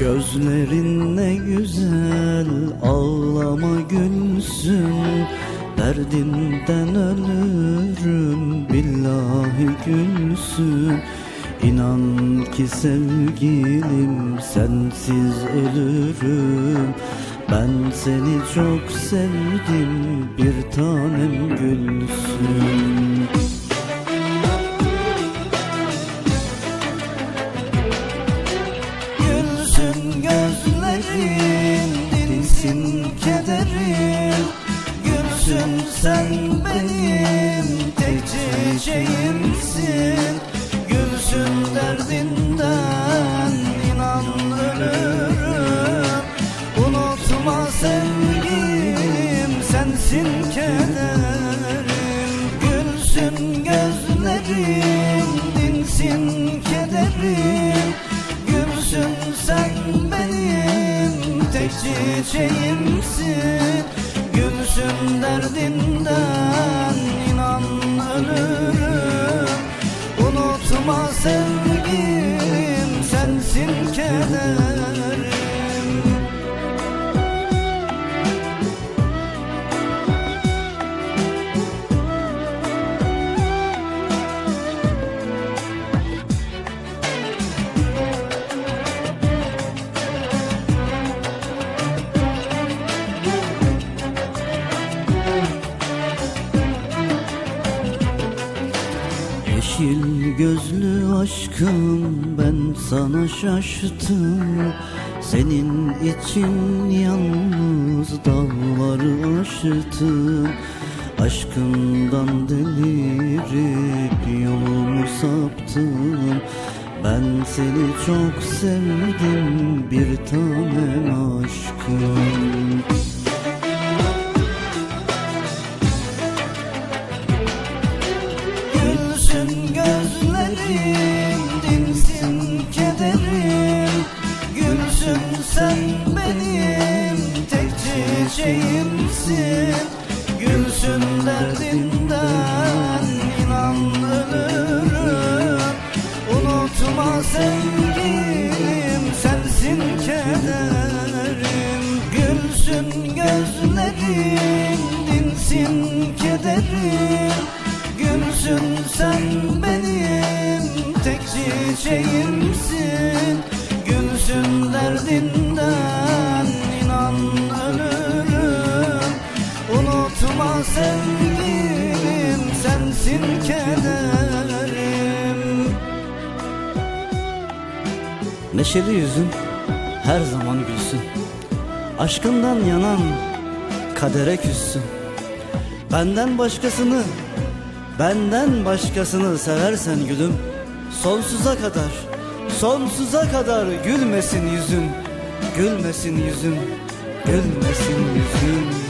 Gözlerin ne güzel ağlama gülsün Derdinden ölürüm billahi gülsün. İnan ki sevgilim sensiz ölürüm. Ben seni çok sevdim bir tanem gülsün sen benim tek çiçeğimsin. Gülsün derdinden inan ölürüm. Unutma sevgilim sensin kederim. Gülsün gözlerin dinsin kederim. Gülsün sen benim tek çiçeğimsin Gülsün derdinden inan ölürüm Unutma sevgilim sensin kederim Yeşil gözlü aşkım ben sana şaştım. Senin için yalnız dağları aştım Aşkından delirip yolumu saptım. Ben seni çok sevdim bir tanem aşkım Gülsün derdinden inan ölürüm Unutma sevgilim sensin kederim. Gülsün gözlerim, dinsin kederim. Gülsün sen benim tek çiçeğimsin. Gülsün derdinden Unutma sevgilim sensin kederim. Neşeli yüzün her zaman gülsün. Aşkından yanan kadere küssün. Benden başkasını Benden başkasını seversen gülüm. Sonsuza kadar Sonsuza kadar gülmesin yüzün Gülmesin yüzün Gülmesin yüzün